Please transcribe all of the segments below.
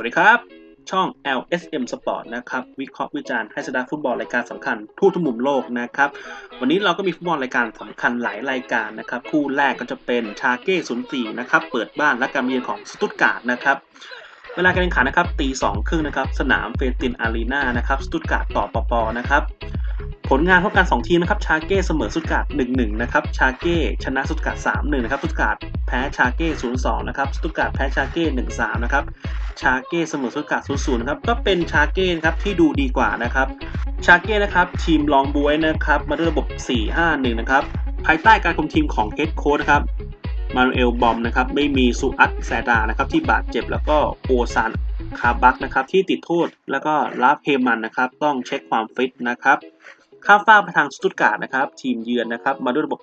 วัสดีครับ ช่อง LSM Sport นะครับ วิเคราะห์วิจารณ์ให้สดาฟุตบอลรายการสำคัญทั่วทุกมุมโลกนะครับ วันนี้เราก็มีฟุตบอลรายการสำคัญหลายรายการนะครับ คู่แรกก็จะเป็นชาเก้04นะครับ เปิดบ้านและการเยือนของสตุตการ์ดนะครับเวลาการแข่งขันนะครับตีสองครึ่งนะครับ สนามเฟตินอารีนานะครับสตุตการ์ดต่อปปนะครับ ผลงานพบกัน 2 ทีมนะครับชาเก้เสมอสุดการ์ด1-1นะครับชาเก้ชนะสุดการ์ด3-1นะครับสุดการ์ดแพ้ชาเก้0-2นะครับสุดการ์ดแพ้ชาเก้1-3นะครับชาเก้เสมอสุดการ์ด0-0นะครับก็เป็นชาเก้นะครับที่ดูดีกว่านะครับชาเก้นะครับทีมลองบวยนะครับมาด้วยระบบ 4-5-1นะครับภายใต้การคุมทีมของเฮดโค้ชนะครับมานูเอลบอมนะครับไม่มีซูอัตแซดานะครับที่บาดเจ็บแล้วก็โอซานคาบักนะครับที่ติดโทษแล้วก็ลาฟเฮมันนะครับต้องเช็คความฟิตนะครับ ข้ามฟากไปทางสตุตการ์ดนะครับ ทีมเยือนนะครับ มาด้วยระบบ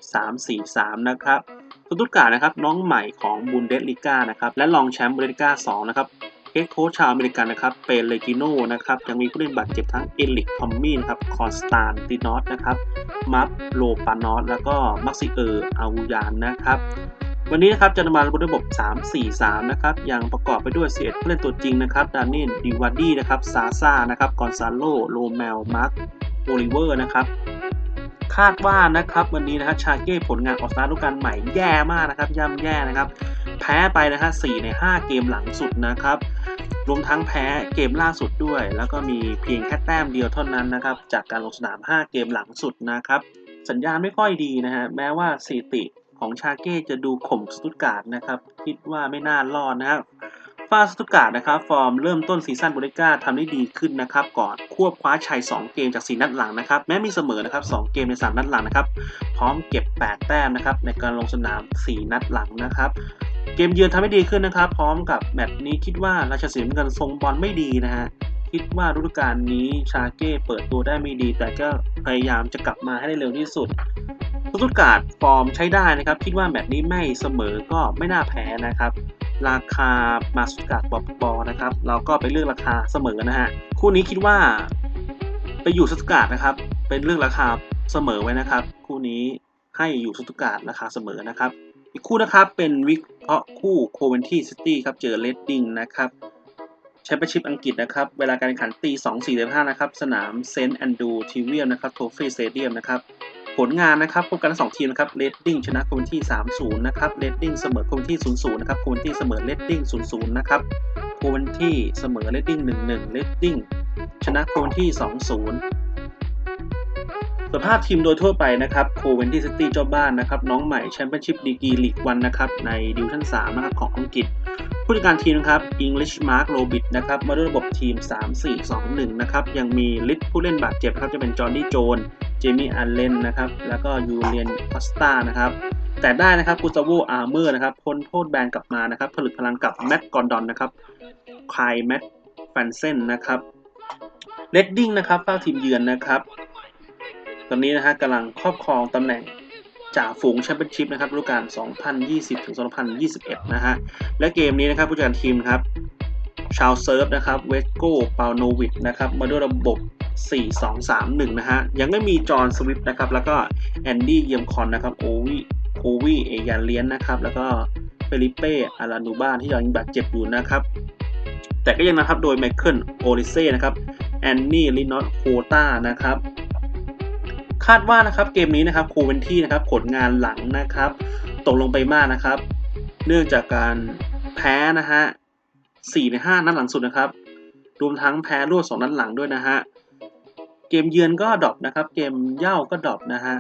3-4-3 นะครับสตุตการ์ดนะครับน้องใหม่ของบุนเดสลิก้านะครับและรองแชมป์บุนเดสลิก้า2นะครับเฮดโค้ชชาวอเมริกันนะครับเปเลกิโนนะครับยังมีผู้เล่นบาดเจ็บทั้งเอลิกทอมมี่นะครับคอนสตานตินอสนะครับมัฟโลปานอสแล้วก็มักซิเออร์อาวูยานนะครับวันนี้นะครับจะนำมาระบบ 3-4-3 นะครับ ยังประกอบไปด้วย11ผู้เล่นตัวจริงนะครับ ดานินดิวาดี้นะครับ ซาซ่านะครับ กอนซาโล โรเมล มาร์ค โอลิเวอร์นะครับ คาดว่านะครับวันนี้นะครับชาเก้ผลงานออกสตาร์ทฤดูกาลใหม่แย่มากนะครับย่ำแย่นะครับ แพ้ไปนะฮะ4ใน 5 เกมหลังสุดนะครับรวมทั้งแพ้เกมล่าสุดด้วย แล้วก็มีเพียงแค่แต้มเดียวเท่านั้นนะครับ จากการลงสนาม 5 เกมหลังสุดนะครับ สัญญาณไม่ค่อยดีนะฮะแม้ว่าสถิติของชาเก้จะดูข่มสตุตการ์ดนะครับ คิดว่าไม่น่ารอดนะครับ ฟาสตุการ์ดนะครับฟอร์มเริ่มต้นซีซั่นบูเดก้าทำได้ดีขึ้นนะครับก่อนควบคว้าชัย 2 เกมจาก 4 นัดหลังนะครับแม้มีเสมอนะครับ2เกมใน 3 นัดหลังนะครับพร้อมเก็บ 8 แต้มนะครับในการลงสนาม 4 นัดหลังนะครับเกมเยือนทำให้ดีขึ้นนะครับ พร้อมกับแมตช์นี้คิดว่าราชสีห์เงินทรงบอลไม่ดีนะฮะคิดว่าฤดูกาลนี้ชาเก้เปิดตัวได้ไม่ดี แต่ก็พยายามจะกลับมาให้ได้เร็วที่สุด ตุตการ์ดฟอร์มใช้ได้นะครับ คิดว่าแมตช์นี้ไม่เสมอก็ไม่น่าแพ้นะครับ ราคามาสตุตการ์ดปอปอนะครับ เราก็ไปเลือกราคาเสมอนะฮะคู่นี้คิดว่าไปอยู่สตุตการ์ดนะครับ เป็นเรื่องราคาเสมอไว้นะครับ คู่นี้ให้อยู่สตุตการ์ดราคาเสมอนะครับ อีกคู่นะครับเป็นวิกเคราะห์คู่โคเวนที่ซิตี้ครับเจอเลดดิ้งนะครับแชมเปี้ยนชิพอังกฤษนะครับ เวลาการแข่งขันตี 2 4 5นะครับ สนามเซนต์แอนดูทีเวียมนะครับ โทฟี่สเตเดียมนะครับ ผลงานนะครับพบกันทั้งสองทีมนะครับเลดดิ้งชนะโคเวนที่3-0 นะครับเลดดิ้งเสมอโคเวนที่0-0 นะครับโคเวนที่เสมอเลดดิ้ง0-0 นะครับโคเวนที่เสมอเลดดิ้ง1-1เลดดิ้งชนะโคเวนที่ 2-0 สภาพทีมโดยทั่วไปนะครับโคเวนที่ซิตี้เจ้าบ้านนะครับน้องใหม่แชมเปี้ยนชิพดีกรีลีกวันนะครับในดิวชั่น3นะครับของอังกฤษ ผู้จัดการทีมนะครับ English Mark Robit นะครับมาด้วยระบบทีม 3-4-2-1 นะครับ ยังมีลิสผู้เล่นบาดเจ็บครับ จะเป็นจอห์นี่โจน เจมี่อัลเลนนะครับ แล้วก็ยูเลียนคอสตานะครับ แต่ได้นะครับกูซาโวอาร์เมอร์นะครับพ้นโทษแบนกลับมานะครับ ผลึกพลังกับแมตต์กอร์ดอนนะครับคายแมตต์แฟนเซนนะครับเลดดิ้งนะครับเฝ้าทีมเยือนนะครับ ตอนนี้นะฮะกำลังครอบครองตำแหน่ง จ่าฝูงแชมเปี้ยนชิพนะครับฤดูกาล 2020ถึง2021 นะฮะ และเกมนี้นะครับผู้จัดการทีมครับ ชาวเซิร์ฟนะครับเวสโก้ปาโนวิดนะครับมาด้วยระบบ 4-2-3-1 นะฮะ ยังไม่มีจอห์นสวิฟต์นะครับ แล้วก็แอนดี้เยียมคอนนะครับโอวีโอวีเอยาเลียนนะครับ แล้วก็เฟลิเป้อารานูบ้านที่ยังบาดเจ็บอยู่นะครับ แต่ก็ยังนะครับโดยไมเคิลโอริเซ่นะครับแอนนี่ลินอตโคตานะครับ คาดว่านะครับเกมนี้นะครับโคเวนที่นะครับผลงานหลังนะครับ ตกลงไปมากนะครับ เนื่องจากการแพ้นะฮะ4ใน5นัดหลังสุดนะครับรวมทั้งแพ้รวด2นัดหลังด้วยนะฮะเกมเยือนก็ดรอปนะครับ เกมเย่าก็ดรอปนะฮะ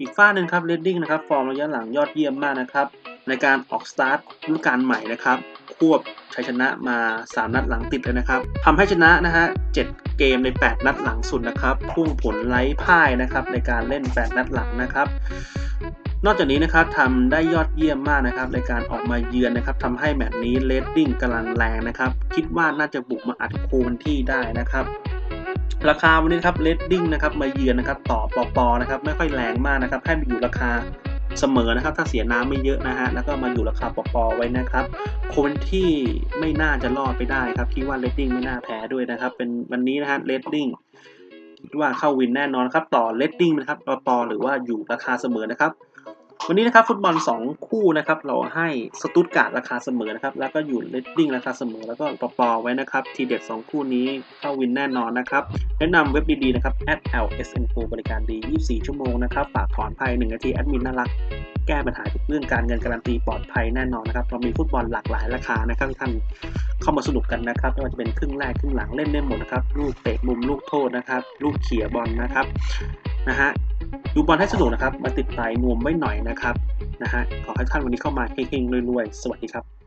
อีกฝ้าหนึ่งครับเรดดิ้งนะครับฟอร์มระยะหลังยอดเยี่ยมมากนะครับ ในการออกสตาร์ทฤดูกาลใหม่นะครับ ควบชัยชนะมา 3 นัดหลังติดเลยนะครับทำให้ชนะนะฮะ7เกมใน 8 นัดหลังสุดนะครับพุ่งผลไร้พ่ายนะครับในการเล่น 8 นัดหลังนะครับ นอกจากนี้นะครับทำได้ยอดเยี่ยมมากนะครับในการออกมาเยือนนะครับทำให้แมตช์นี้เลดดิ้งกำลังแรงนะครับ คิดว่าน่าจะบุกมาอัดโคนที่ได้นะครับราคาวันนี้ครับเลดดิ้งนะครับมาเยือนนะครับต่อปอปอนะครับไม่ค่อยแรงมากนะครับให้มาอยู่ราคา เสมอนะครับ ถ้าเสียน้ำไม่เยอะนะฮะแล้วก็มาอยู่ราคาปอปอไว้นะครับคนที่ไม่น่าจะรอดไปได้ครับคิดว่าเลดดิ้งไม่น่าแพ้ด้วยนะครับ เป็นวันนี้นะฮะเลดดิ้งว่าเข้าวินแน่นอนครับ ต่อเลดดิ้งนะครับปอปอหรือว่าอยู่ราคาเสมอนะครับ วันนี้นะครับฟุตบอล 2 คู่นะครับเราให้สตุตการ์ดราคาเสมอนะครับแล้วก็อยู่เลดดิ้งราคาเสมอแล้วก็ปอปอไว้นะครับทีเด็ด 2 คู่นี้เข้าวินแน่นอนนะครับแนะนำเว็บดีๆนะครับ @lsnco บริการดี 24 ชั่วโมงนะครับฝากถอนภาย 1 นาทีแอดมินน่ารักแก้ปัญหาทุกเรื่องการเงินการันตีปลอดภัยแน่นอนนะครับเรามีฟุตบอลหลากหลายราคานะครับที่ท่านเข้ามาสนุกกันนะครับไม่ว่าจะเป็นครึ่งแรกครึ่งหลังเล่นได้หมดนะครับลูกเตะมุมลูกโทษนะครับลูกเขี่ยบอลนะครับนะฮะ ดูบอลให้สนุกนะครับ มาติดตายนวมไว้หน่อยนะครับนะฮะขอให้ท่านวันนี้เข้ามาเฮงๆรวยๆ สวัสดีครับ